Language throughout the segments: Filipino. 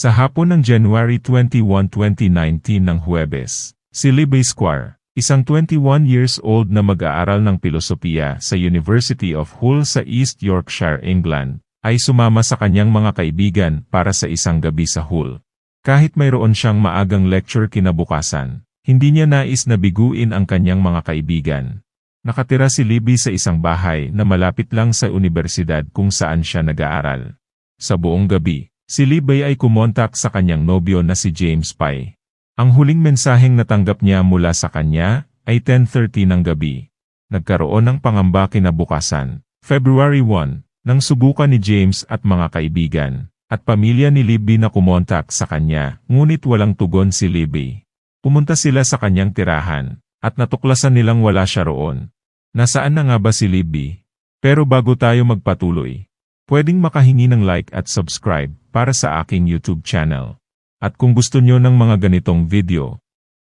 Sa hapon ng January 21, 2019 ng Huwebes, si Libby Squire, isang 21 years old na mag-aaral ng pilosopiya sa University of Hull sa East Yorkshire, England, ay sumama sa kanyang mga kaibigan para sa isang gabi sa Hull. Kahit mayroon siyang maagang lecture kinabukasan, hindi niya nais na biguin ang kanyang mga kaibigan. Nakatira si Libby sa isang bahay na malapit lang sa universidad kung saan siya nag-aaral. Sa buong gabi, si Libby ay kumontak sa kanyang nobyo na si James Pye. Ang huling mensaheng natanggap niya mula sa kanya ay 10.30 ng gabi. Nagkaroon ng pangamba kinabukasan, February 1, nang subukan ni James at mga kaibigan, at pamilya ni Libby na kumontak sa kanya, ngunit walang tugon si Libby. Pumunta sila sa kanyang tirahan, at natuklasan nilang wala siya roon. Nasaan na nga ba si Libby? Pero bago tayo magpatuloy, pwedeng makahingi ng like at subscribe para sa aking YouTube channel. At kung gusto nyo ng mga ganitong video,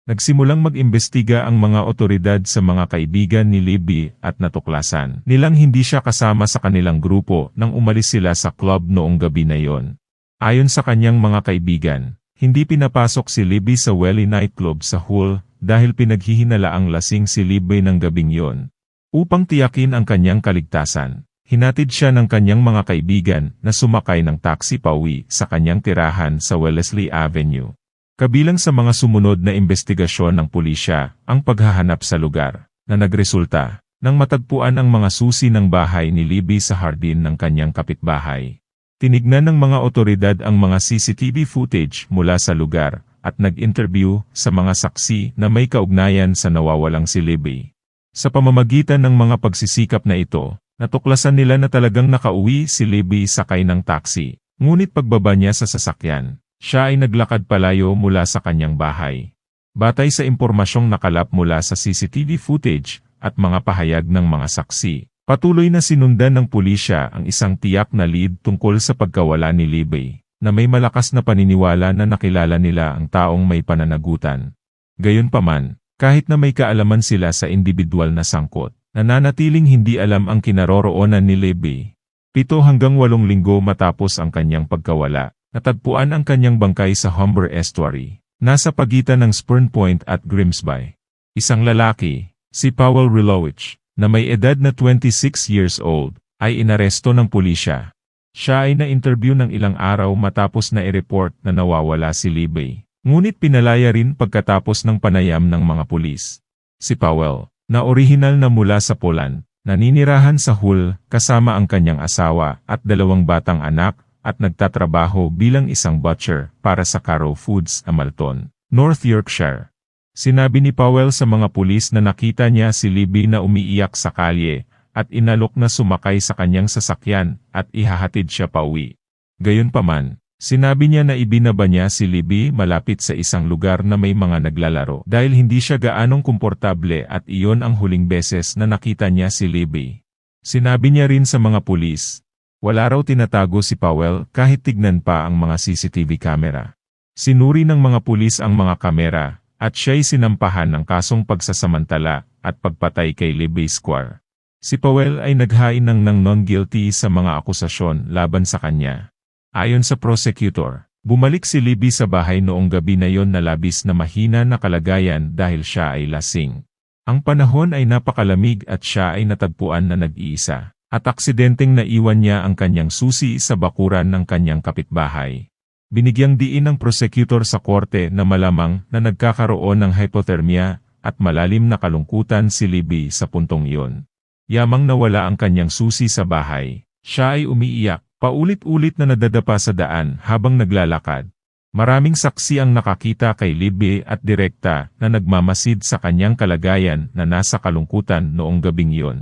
nagsimulang mag-imbestiga ang mga otoridad sa mga kaibigan ni Libby at natuklasan nilang hindi siya kasama sa kanilang grupo nang umalis sila sa club noong gabi na yon. Ayon sa kanyang mga kaibigan, hindi pinapasok si Libby sa Welly nightclub sa Hull dahil pinaghihinalaang lasing si Libby ng gabing yon. Upang tiyakin ang kanyang kaligtasan, hinatid siya ng kanyang mga kaibigan na sumakay ng taxi pauwi sa kanyang tirahan sa Wellesley Avenue. Kabilang sa mga sumunod na investigasyon ng pulisya, ang paghahanap sa lugar, na nagresulta, nang matagpuan ang mga susi ng bahay ni Libby sa hardin ng kanyang kapitbahay. Tinignan ng mga otoridad ang mga CCTV footage mula sa lugar, at nag-interview sa mga saksi na may kaugnayan sa nawawalang si Libby. Sa pamamagitan ng mga pagsisikap na ito, natuklasan nila na talagang nakauwi si Libby sakay ng taxi. Ngunit pagbaba niya sa sasakyan, siya ay naglakad palayo mula sa kanyang bahay. Batay sa impormasyong nakalap mula sa CCTV footage at mga pahayag ng mga saksi, patuloy na sinundan ng pulisya ang isang tiyak na lead tungkol sa pagkawala ni Libby na may malakas na paniniwala na nakilala nila ang taong may pananagutan. Gayunpaman, kahit na may kaalaman sila sa individual na sangkot, nananatiling hindi alam ang kinaroroonan ni Libby. Pito hanggang walong linggo matapos ang kanyang pagkawala, natagpuan ang kanyang bangkay sa Humber Estuary, nasa pagitan ng Spurn Point at Grimsby. Isang lalaki, si Powell Rilowich, na may edad na 26 years old, ay inaresto ng pulisya siya ay na-interview ng ilang araw matapos na i-report na nawawala si Libby. Ngunit pinalaya rin pagkatapos ng panayam ng mga pulis. Si Powell, na orihinal na mula sa Poland, naninirahan sa Hull kasama ang kanyang asawa at dalawang batang anak at nagtatrabaho bilang isang butcher para sa Caro Foods, Amalton, North Yorkshire. Sinabi ni Powell sa mga pulis na nakita niya si Libby na umiiyak sa kalye at inalok na sumakay sa kanyang sasakyan at ihahatid siya pauwi. Gayunpaman, sinabi niya na ibinaba niya si Libby malapit sa isang lugar na may mga naglalaro dahil hindi siya gaanong komportable at iyon ang huling beses na nakita niya si Libby. Sinabi niya rin sa mga pulis, wala raw tinatago si Powell kahit tignan pa ang mga CCTV camera. Sinuri ng mga pulis ang mga kamera, at siya'y sinampahan ng kasong pagsasamantala at pagpatay kay Libby Square. Si Powell ay naghain ng ng non-guilty sa mga akusasyon laban sa kanya. Ayon sa prosecutor, bumalik si Libby sa bahay noong gabi na yon na labis na mahina na kalagayan dahil siya ay lasing. Ang panahon ay napakalamig at siya ay natagpuan na nag-iisa, at aksidenteng naiwan niya ang kanyang susi sa bakuran ng kanyang kapitbahay. Binigyang diin ng prosecutor sa korte na malamang na nagkakaroon ng hypothermia at malalim na kalungkutan si Libby sa puntong iyon. Yamang nawala ang kanyang susi sa bahay. Siya ay umiiyak, paulit-ulit na nadadapa sa daan habang naglalakad. Maraming saksi ang nakakita kay Libby at direkta na nagmamasid sa kanyang kalagayan na nasa kalungkutan noong gabing iyon.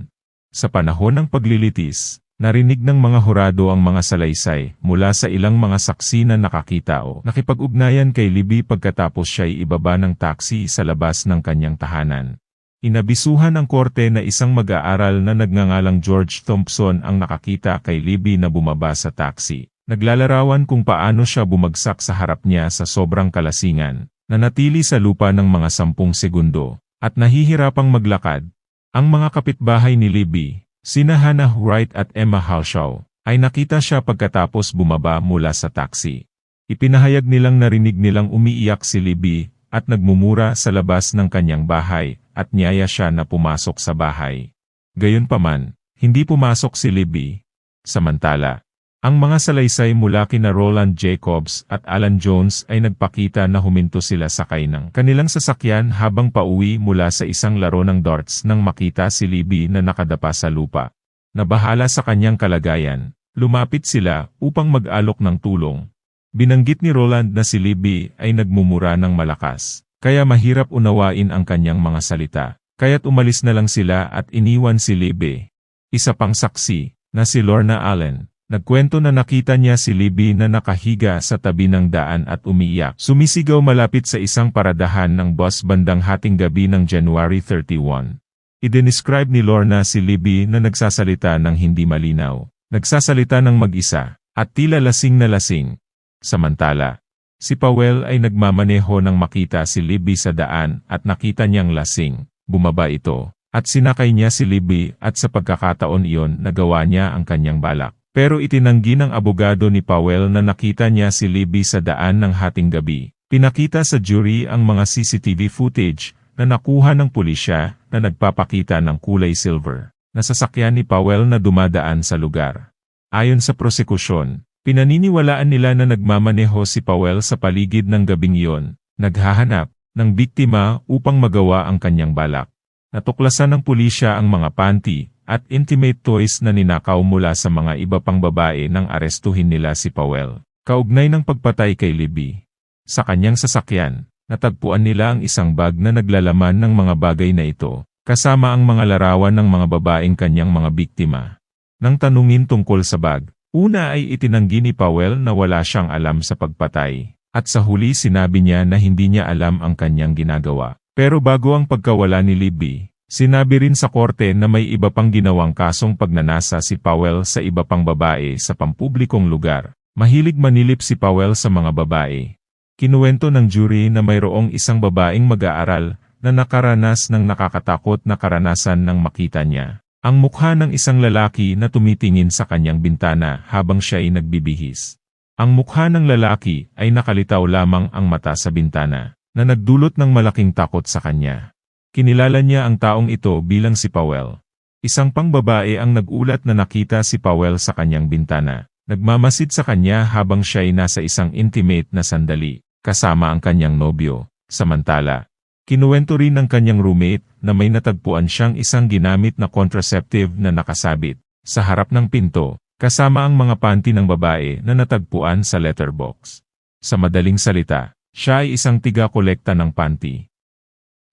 Sa panahon ng paglilitis, narinig ng mga hurado ang mga salaysay mula sa ilang mga saksi na nakakita o nakipag-ugnayan kay Libby pagkatapos siya'y ibaba ng taxi sa labas ng kanyang tahanan. Inabisuhan ang korte na isang mag-aaral na nagngangalang George Thompson ang nakakita kay Libby na bumaba sa taxi. Naglalarawan kung paano siya bumagsak sa harap niya sa sobrang kalasingan, na natili sa lupa ng mga sampung segundo, at nahihirapang maglakad. Ang mga kapitbahay ni Libby, sina Hannah Wright at Emma Halshaw, ay nakita siya pagkatapos bumaba mula sa taxi. Ipinahayag nilang narinig nilang umiiyak si Libby at nagmumura sa labas ng kanyang bahay at niyaya siya na pumasok sa bahay. Gayunpaman, hindi pumasok si Libby. Samantala, ang mga salaysay mula kina Roland Jacobs at Alan Jones ay nagpakita na huminto sila sakay ng kanilang sasakyan habang pauwi mula sa isang laro ng darts nang makita si Libby na nakadapa sa lupa. Nabahala sa kanyang kalagayan, lumapit sila upang mag-alok ng tulong. Binanggit ni Roland na si Libby ay nagmumura ng malakas, kaya mahirap unawain ang kanyang mga salita, kaya't umalis na lang sila at iniwan si Libby. Isa pang saksi, na si Lorna Allen, Nagkwento na nakita niya si Libby na nakahiga sa tabi ng daan at umiiyak. Sumisigaw malapit sa isang paradahan ng bus bandang hating gabi ng January 31. Idescribe ni Lorna si Libby na nagsasalita ng hindi malinaw. Nagsasalita ng mag-isa, at tila lasing na lasing. Samantala, si Powell ay nagmamaneho nang makita si Libby sa daan at nakita niyang lasing. Bumaba ito, at sinakay niya si Libby at sa pagkakataon iyon nagawa niya ang kanyang balak. Pero itinanggi ng abogado ni Powell na nakita niya si Libby sa daan ng hating gabi. Pinakita sa jury ang mga CCTV footage na nakuha ng pulisya na nagpapakita ng kulay silver na sasakyan ni Powell na dumadaan sa lugar. Ayon sa prosekusyon, pinaniniwalaan nila na nagmamaneho si Powell sa paligid ng gabing iyon, naghahanap ng biktima upang magawa ang kanyang balak. Natuklasan ng pulisya ang mga panty at intimate toys na ninakaw mula sa mga iba pang babae nang arestuhin nila si Powell. Kaugnay ng pagpatay kay Libby. Sa kanyang sasakyan, natagpuan nila ang isang bag na naglalaman ng mga bagay na ito, kasama ang mga larawan ng mga babaeng kanyang mga biktima. Nang tanungin tungkol sa bag, una ay itinanggi ni Powell na wala siyang alam sa pagpatay, at sa huli sinabi niya na hindi niya alam ang kanyang ginagawa. Pero bago ang pagkawala ni Libby, Sinabi rin sa korte na may iba pang ginawang kasong pagnanasa si Powell sa iba pang babae sa pampublikong lugar. Mahilig manilip si Powell sa mga babae. Kinuwento ng jury na mayroong isang babaeng mag-aaral na nakaranas ng nakakatakot na karanasan ng makita niya. Ang mukha ng isang lalaki na tumitingin sa kanyang bintana habang siya ay nagbibihis. Ang mukha ng lalaki ay nakalitaw lamang ang mata sa bintana, na nagdulot ng malaking takot sa kanya. Kinilala niya ang taong ito bilang si Powell. Isang pang babae ang nagulat na nakita si Powell sa kanyang bintana. Nagmamasid sa kanya habang siya ay nasa isang intimate na sandali, kasama ang kanyang nobyo. Samantala, kinuwento rin ng kanyang roommate na may natagpuan siyang isang ginamit na contraceptive na nakasabit sa harap ng pinto, kasama ang mga panty ng babae na natagpuan sa letterbox. Sa madaling salita, siya ay isang tiga-kolekta ng panty.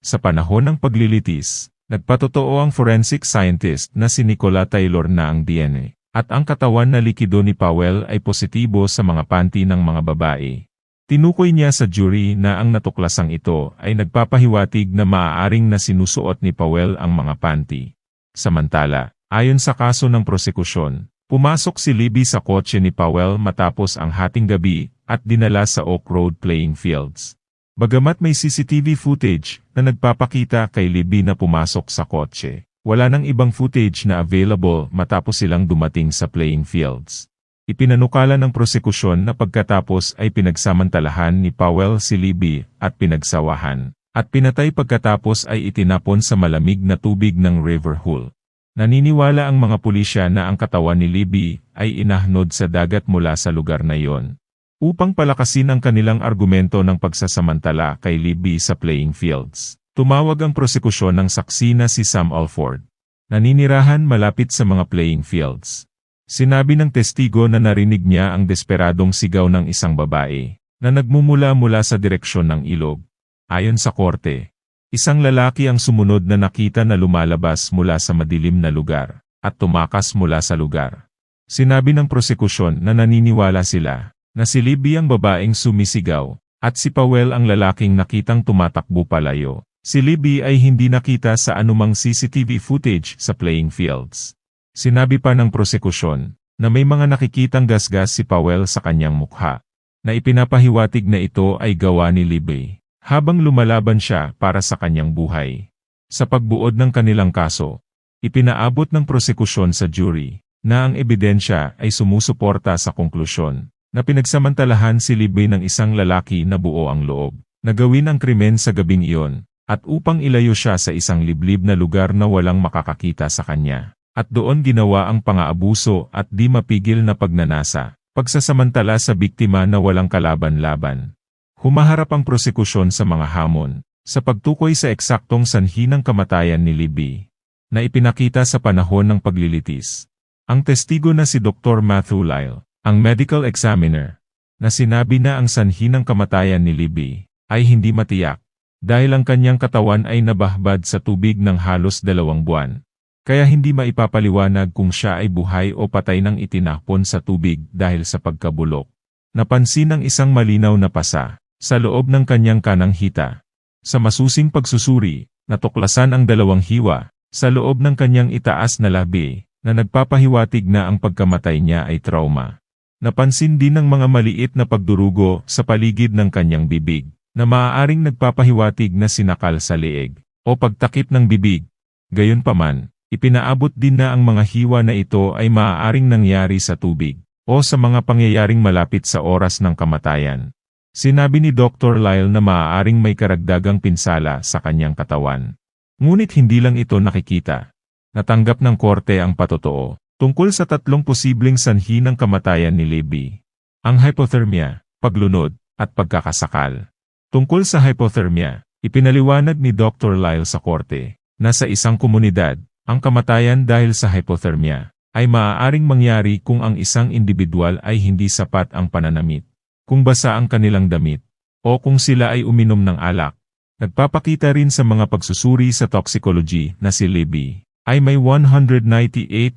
Sa panahon ng paglilitis, nagpatotoo ang forensic scientist na si Nicola Taylor na ang DNA, at ang katawan na likido ni Powell ay positibo sa mga panty ng mga babae. Tinukoy niya sa jury na ang natuklasang ito ay nagpapahiwatig na maaaring na sinusuot ni Powell ang mga panty. Samantala, ayon sa kaso ng prosekusyon, pumasok si Libby sa kotse ni Powell matapos ang hating gabi at dinala sa Oak Road playing fields. Bagamat may CCTV footage na nagpapakita kay Libby na pumasok sa kotse, wala nang ibang footage na available matapos silang dumating sa playing fields. Ipinanukala ng prosekusyon na pagkatapos ay pinagsamantalahan ni Powell si Libby at pinagsawahan, at pinatay pagkatapos ay itinapon sa malamig na tubig ng River Hull. Naniniwala ang mga pulisya na ang katawan ni Libby ay inahnod sa dagat mula sa lugar na iyon. Upang palakasin ang kanilang argumento ng pagsasamantala kay Libby sa playing fields, tumawag ang prosekusyon ng saksi na si Sam Alford. Naninirahan malapit sa mga playing fields. Sinabi ng testigo na narinig niya ang desperadong sigaw ng isang babae, na nagmumula mula sa direksyon ng ilog. Ayon sa korte, isang lalaki ang sumunod na nakita na lumalabas mula sa madilim na lugar, at tumakas mula sa lugar. Sinabi ng prosekusyon na naniniwala sila na si Libby ang babaeng sumisigaw, at si Powell ang lalaking nakitang tumatakbo palayo. Si Libby ay hindi nakita sa anumang CCTV footage sa playing fields. Sinabi pa ng prosekusyon, na may mga nakikitang gasgas si Powell sa kanyang mukha, na ipinapahiwatig na ito ay gawa ni Libby, habang lumalaban siya para sa kanyang buhay. Sa pagbuod ng kanilang kaso, ipinaabot ng prosekusyon sa jury, na ang ebidensya ay sumusuporta sa konklusyon na pinagsamantalahan si Libby ng isang lalaki na buo ang loob, na gawin ang krimen sa gabing iyon, at upang ilayo siya sa isang liblib na lugar na walang makakakita sa kanya. At doon ginawa ang pangaabuso at di mapigil na pagnanasa, pagsasamantala sa biktima na walang kalaban-laban. Humaharap ang prosekusyon sa mga hamon, sa pagtukoy sa eksaktong sanhi ng kamatayan ni Libby, na ipinakita sa panahon ng paglilitis. Ang testigo na si Dr. Matthew Lyle, ang medical examiner, na sinabi na ang sanhi ng kamatayan ni Libby ay hindi matiyak dahil ang kanyang katawan ay nabahbad sa tubig ng halos dalawang buwan. Kaya hindi maipapaliwanag kung siya ay buhay o patay nang itinapon sa tubig dahil sa pagkabulok. Napansin ang isang malinaw na pasa sa loob ng kanyang kanang hita. Sa masusing pagsusuri, natuklasan ang dalawang hiwa sa loob ng kanyang itaas na labi na nagpapahiwatig na ang pagkamatay niya ay trauma. Napansin din ng mga maliit na pagdurugo sa paligid ng kanyang bibig na maaaring nagpapahiwatig na sinakal sa leeg o pagtakip ng bibig. Gayunpaman, Ipinaabot din na ang mga hiwa na ito ay maaaring nangyari sa tubig o sa mga pangyayaring malapit sa oras ng kamatayan. Sinabi ni Dr. Lyle na maaaring may karagdagang pinsala sa kanyang katawan. Ngunit hindi lang ito nakikita. Natanggap ng korte ang patotoo tungkol sa tatlong posibleng sanhi ng kamatayan ni Libby. Ang hypothermia, paglunod, at pagkakasakal. Tungkol sa hypothermia, ipinaliwanag ni Dr. Lyle sa korte na sa isang komunidad, ang kamatayan dahil sa hypothermia ay maaaring mangyari kung ang isang individual ay hindi sapat ang pananamit, kung basa ang kanilang damit, o kung sila ay uminom ng alak. Nagpapakita rin sa mga pagsusuri sa toxicology na si Libby ay may 198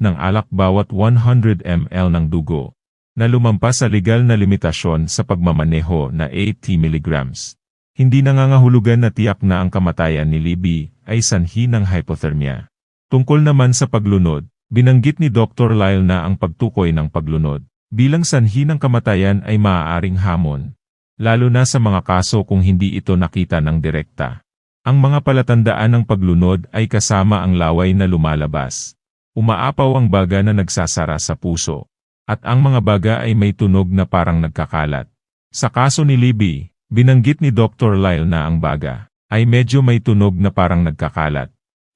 ng alak bawat 100 ml ng dugo, na lumampas sa legal na limitasyon sa pagmamaneho na 80 mg. Hindi nangangahulugan na tiyak na ang kamatayan ni Libby ay sanhi ng hypothermia. Tungkol naman sa paglunod, binanggit ni Dr. Lyle na ang pagtukoy ng paglunod bilang sanhi ng kamatayan ay maaaring hamon, lalo na sa mga kaso kung hindi ito nakita ng direkta. Ang mga palatandaan ng paglunod ay kasama ang laway na lumalabas. Umaapaw ang baga na nagsasara sa puso. At ang mga baga ay may tunog na parang nagkakalat. Sa kaso ni Libby, binanggit ni Dr. Lyle na ang baga ay medyo may tunog na parang nagkakalat.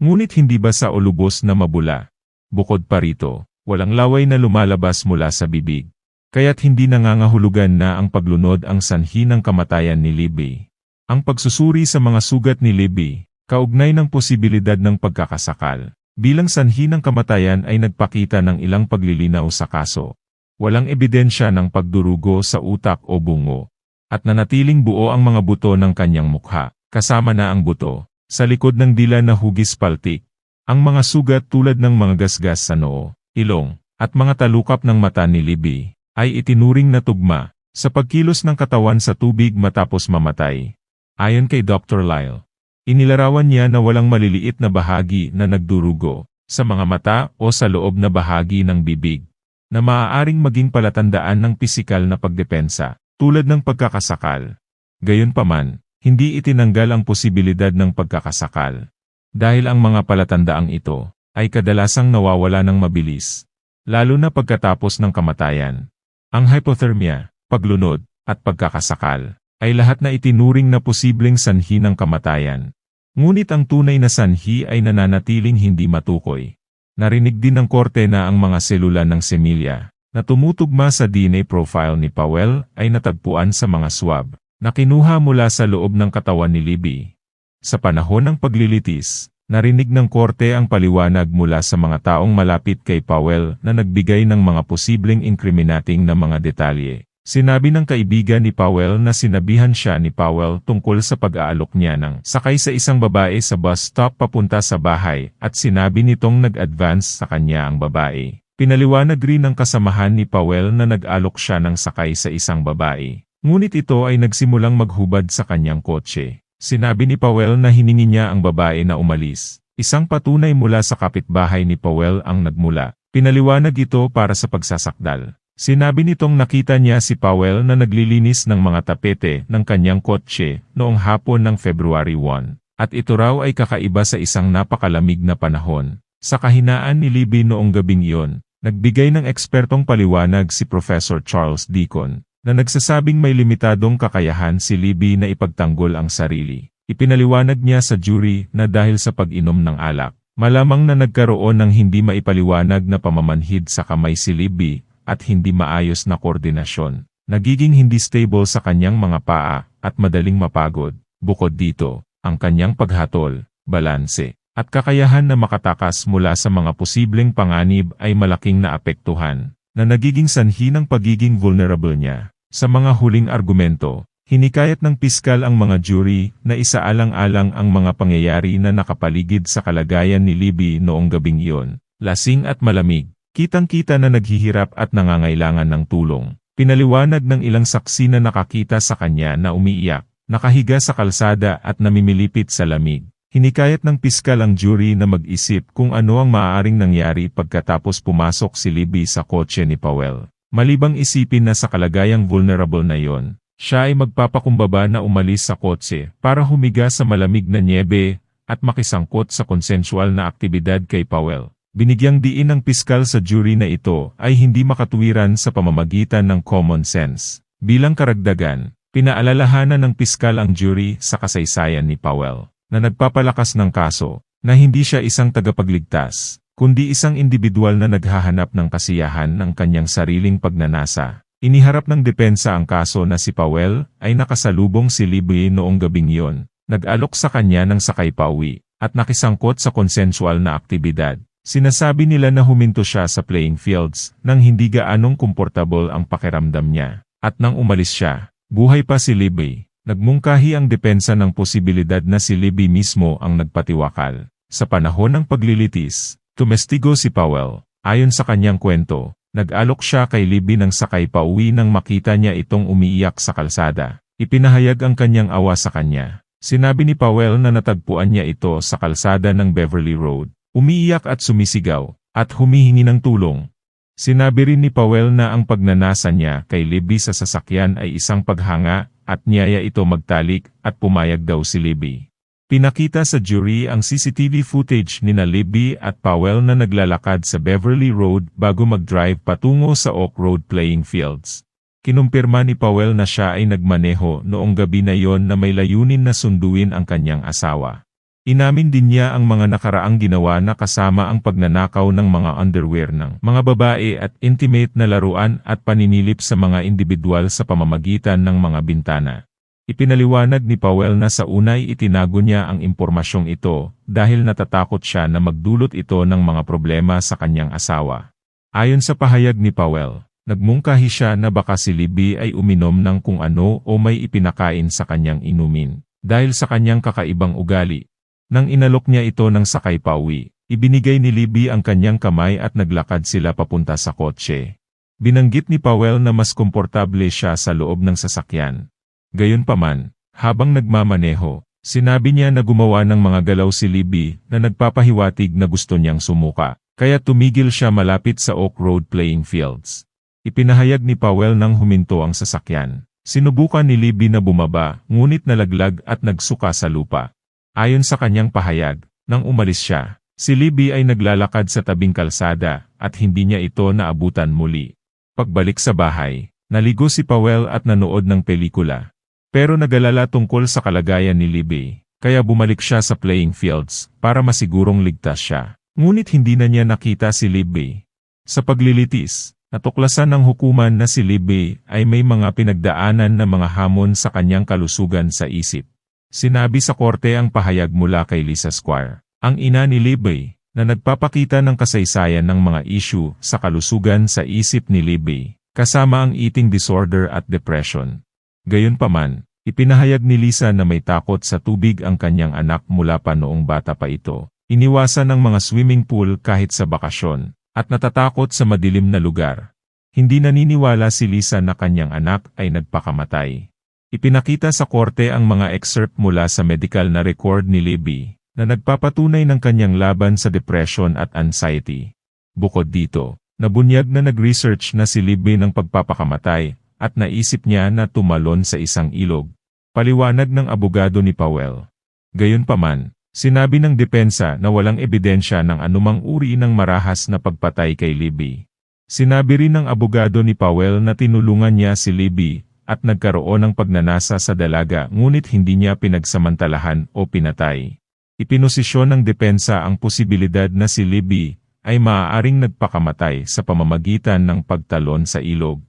Ngunit hindi basa o lubos na mabula. Bukod pa rito, walang laway na lumalabas mula sa bibig. Kaya't hindi nangangahulugan na ang paglunod ang sanhi ng kamatayan ni Libby. Ang pagsusuri sa mga sugat ni Libby, kaugnay ng posibilidad ng pagkakasakal, bilang sanhi ng kamatayan ay nagpakita ng ilang paglilinaw sa kaso. Walang ebidensya ng pagdurugo sa utak o bungo, at nanatiling buo ang mga buto ng kanyang mukha, kasama na ang buto, sa likod ng dila na hugis paltik, ang mga sugat tulad ng mga gasgas sa noo, ilong, at mga talukap ng mata ni Libby, ay itinuring na tugma, sa pagkilos ng katawan sa tubig matapos mamatay. Ayon kay Dr. Lyle, inilarawan niya na walang maliliit na bahagi na nagdurugo, sa mga mata o sa loob na bahagi ng bibig, na maaaring maging palatandaan ng pisikal na pagdepensa, tulad ng pagkakasakal. Gayunpaman, hindi itinanggal ang posibilidad ng pagkakasakal. Dahil ang mga palatandaang ito ay kadalasang nawawala ng mabilis, lalo na pagkatapos ng kamatayan. Ang hypothermia, paglunod, at pagkakasakal ay lahat na itinuring na posibleng sanhi ng kamatayan. Ngunit ang tunay na sanhi ay nananatiling hindi matukoy. Narinig din ng korte na ang mga selula ng semilya na tumutugma sa DNA profile ni Powell ay natagpuan sa mga swab na kinuha mula sa loob ng katawan ni Libby. Sa panahon ng paglilitis, narinig ng korte ang paliwanag mula sa mga taong malapit kay Powell na nagbigay ng mga posibleng incriminating na mga detalye. Sinabi ng kaibigan ni Powell na sinabihan siya ni Powell tungkol sa pag-aalok niya ng sakay sa isang babae sa bus stop papunta sa bahay at sinabi nitong nag-advance sa kanya ang babae. Pinaliwanag rin ng kasamahan ni Powell na nag-alok siya ng sakay sa isang babae. Ngunit ito ay nagsimulang maghubad sa kanyang kotse. Sinabi ni Powell na hiningi niya ang babae na umalis. Isang patunay mula sa kapitbahay ni Powell ang nagmula. Pinaliwanag ito para sa pagsasakdal. Sinabi nitong nakita niya si Powell na naglilinis ng mga tapete ng kanyang kotse noong hapon ng February 1. At ito raw ay kakaiba sa isang napakalamig na panahon. Sa kahinaan ni Libby noong gabing iyon, nagbigay ng ekspertong paliwanag si Professor Charles Deacon na nagsasabing may limitadong kakayahan si Libby na ipagtanggol ang sarili. Ipinaliwanag niya sa jury na dahil sa pag-inom ng alak, malamang na nagkaroon ng hindi maipaliwanag na pamamanhid sa kamay si Libby at hindi maayos na koordinasyon. Nagiging hindi stable sa kanyang mga paa at madaling mapagod. Bukod dito, ang kanyang paghatol, balanse, at kakayahan na makatakas mula sa mga posibleng panganib ay malaking naapektuhan, na nagiging sanhi ng pagiging vulnerable niya. Sa mga huling argumento, hinikayat ng piskal ang mga jury na isaalang-alang ang mga pangyayari na nakapaligid sa kalagayan ni Libby noong gabing iyon. Lasing at malamig, kitang-kita na naghihirap at nangangailangan ng tulong. Pinaliwanag ng ilang saksi na nakakita sa kanya na umiiyak, nakahiga sa kalsada at namimilipit sa lamig. Hinikayat ng piskal ang jury na mag-isip kung ano ang maaaring nangyari pagkatapos pumasok si Libby sa kotse ni Powell. Malibang isipin na sa kalagayang vulnerable na yon, siya ay magpapakumbaba na umalis sa kotse para humiga sa malamig na niebe at makisangkot sa konsensual na aktibidad kay Powell. Binigyang diin ng piskal sa jury na ito ay hindi makatuwiran sa pamamagitan ng common sense. Bilang karagdagan, pinaalalahanan ng piskal ang jury sa kasaysayan ni Powell, na nagpapalakas ng kaso, na hindi siya isang tagapagligtas, kundi isang individual na naghahanap ng kasiyahan ng kanyang sariling pagnanasa. Iniharap ng depensa ang kaso na si Powell ay nakasalubong si Libby noong gabing iyon, nag-alok sa kanya ng sakay pauwi, at nakisangkot sa konsensual na aktibidad. Sinasabi nila na huminto siya sa playing fields nang hindi gaanong komportable ang pakiramdam niya. At nang umalis siya, buhay pa si Libby. Nagmungkahi ang depensa ng posibilidad na si Libby mismo ang nagpatiwakal. Sa panahon ng paglilitis, Tumestigo si Powell. Ayon sa kanyang kwento, nag-alok siya kay Libby ng sakay pauwi nang makita niya itong umiiyak sa kalsada. Ipinahayag ang kanyang awa sa kanya. Sinabi ni Powell na natagpuan niya ito sa kalsada ng Beverly Road. Umiiyak at sumisigaw, at humihingi ng tulong. Sinabi rin ni Powell na ang pagnanasa niya kay Libby sa sasakyan ay isang paghanga, at niyaya ito magtalik, at pumayag daw si Libby. Pinakita sa jury ang CCTV footage ni Libby at Powell na naglalakad sa Beverly Road bago mag-drive patungo sa Oak Road playing fields. Kinumpirma ni Powell na siya ay nagmaneho noong gabi na yon na may layunin na sunduin ang kanyang asawa. Inamin din niya ang mga nakaraang ginawa na kasama ang pagnanakaw ng mga underwear ng mga babae at intimate na laruan at paninilip sa mga individual sa pamamagitan ng mga bintana. Ipinaliwanag ni Powell na sa unay itinago niya ang impormasyong ito dahil natatakot siya na magdulot ito ng mga problema sa kanyang asawa. Ayon sa pahayag ni Powell, nagmungkahi siya na baka si Libby ay uminom ng kung ano o may ipinakain sa kanyang inumin dahil sa kanyang kakaibang ugali. Nang inalok niya ito ng sakay pauwi, ibinigay ni Libby ang kanyang kamay at naglakad sila papunta sa kotse. Binanggit ni Powell na mas komportable siya sa loob ng sasakyan Gayunpaman, habang nagmamaneho, sinabi niya na gumawa ng mga galaw si Libby na nagpapahiwatig na gusto niyang sumuka, kaya tumigil siya malapit sa Oak Road playing fields. Ipinahayag ni Powell nang huminto ang sasakyan. Sinubukan ni Libby na bumaba, ngunit nalaglag at nagsuka sa lupa. Ayon sa kanyang pahayag, nang umalis siya, si Libby ay naglalakad sa tabing kalsada at hindi niya ito naabutan muli. Pagbalik sa bahay, naligo si Powell at nanood ng pelikula. Pero nagalala tungkol sa kalagayan ni Libby, kaya bumalik siya sa playing fields para masigurong ligtas siya. Ngunit hindi na niya nakita si Libby. Sa paglilitis, natuklasan ng hukuman na si Libby ay may mga pinagdaanan na mga hamon sa kanyang kalusugan sa isip. Sinabi sa korte ang pahayag mula kay Lisa Squire, ang ina ni Libby, na nagpapakita ng kasaysayan ng mga issue sa kalusugan sa isip ni Libby, kasama ang eating disorder at depression. Gayunpaman, ipinahayag ni Lisa na may takot sa tubig ang kanyang anak mula pa noong bata pa ito. Iniwasan ng mga swimming pool kahit sa bakasyon, at natatakot sa madilim na lugar. Hindi naniniwala si Lisa na kanyang anak ay nagpakamatay. Ipinakita sa korte ang mga excerpt mula sa medical na record ni Libby, na nagpapatunay ng kanyang laban sa depression at anxiety. Bukod dito, nabunyag na nag-research na si Libby ng pagpapakamatay at naisip niya na tumalon sa isang ilog. Paliwanag ng abogado ni Powell. Gayunpaman, sinabi ng depensa na walang ebidensya ng anumang uri ng marahas na pagpatay kay Libby. Sinabi rin ng abogado ni Powell na tinulungan niya si Libby at nagkaroon ng pagnanasa sa dalaga ngunit hindi niya pinagsamantalahan o pinatay. Ipinosisyon ng depensa ang posibilidad na si Libby ay maaaring nagpakamatay sa pamamagitan ng pagtalon sa ilog.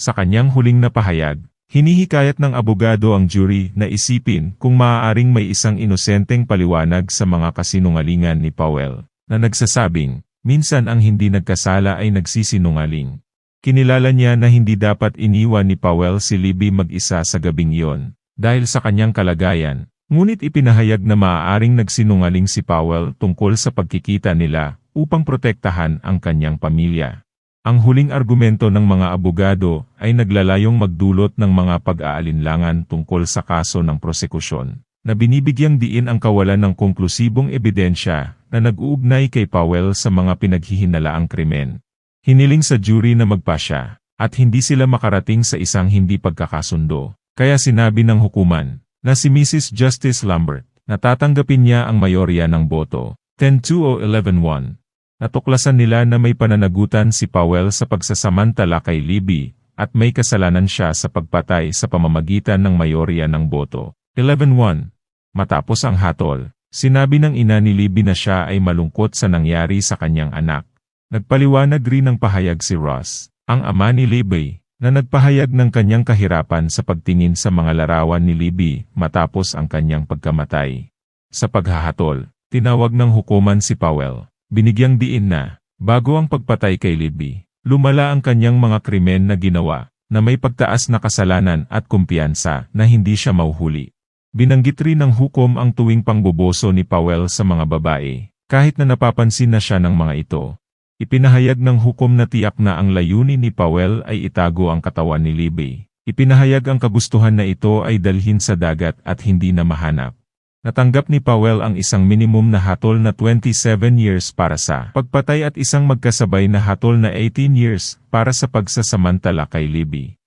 Sa kanyang huling na pahayag, hinihikayat ng abogado ang jury na isipin kung maaaring may isang inosenteng paliwanag sa mga kasinungalingan ni Powell, na nagsasabing, minsan ang hindi nagkasala ay nagsisinungaling. Kinilala niya na hindi dapat iniwan ni Powell si Libby mag-isa sa gabing iyon, dahil sa kanyang kalagayan, ngunit ipinahayag na maaaring nagsinungaling si Powell tungkol sa pagkikita nila upang protektahan ang kanyang pamilya. Ang huling argumento ng mga abogado ay naglalayong magdulot ng mga pag-aalinlangan tungkol sa kaso ng prosekusyon, na binibigyang diin ang kawalan ng konklusibong ebidensya na nag-uugnay kay Powell sa mga pinaghihinalaang krimen. Hiniling sa jury na magpasya, at hindi sila makarating sa isang hindi pagkakasundo. Kaya sinabi ng hukuman, na si Mrs. Justice Lambert, natatanggapin niya ang mayorya ng boto. 10-2 o 11-1. Natuklasan nila na may pananagutan si Powell sa pagsasamantala kay Libby, at may kasalanan siya sa pagpatay sa pamamagitan ng mayorya ng boto. 11-1. Matapos ang hatol, sinabi ng ina ni Libby na siya ay malungkot sa nangyari sa kanyang anak. Nagpaliwanag rin ng pahayag si Ross, ang ama ni Libby, na nagpahayag ng kanyang kahirapan sa pagtingin sa mga larawan ni Libby matapos ang kanyang pagkamatay. Sa paghahatol, tinawag ng hukuman si Powell, binigyang diin na, bago ang pagpatay kay Libby, lumala ang kanyang mga krimen na ginawa, na may pagtaas na kasalanan at kumpiyansa na hindi siya mauhuli. Binanggit rin ng hukom ang tuwing pangboboso ni Powell sa mga babae, kahit na napapansin na siya ng mga ito. Ipinahayag ng hukom na tiyak na ang layunin ni Powell ay itago ang katawan ni Libby. Ipinahayag ang kagustuhan na ito ay dalhin sa dagat at hindi na mahanap. Natanggap ni Powell ang isang minimum na hatol na 27 years para sa pagpatay at isang magkasabay na hatol na 18 years para sa pagsasamantala kay Libby.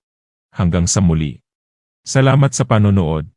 Hanggang sa muli. Salamat sa panonood.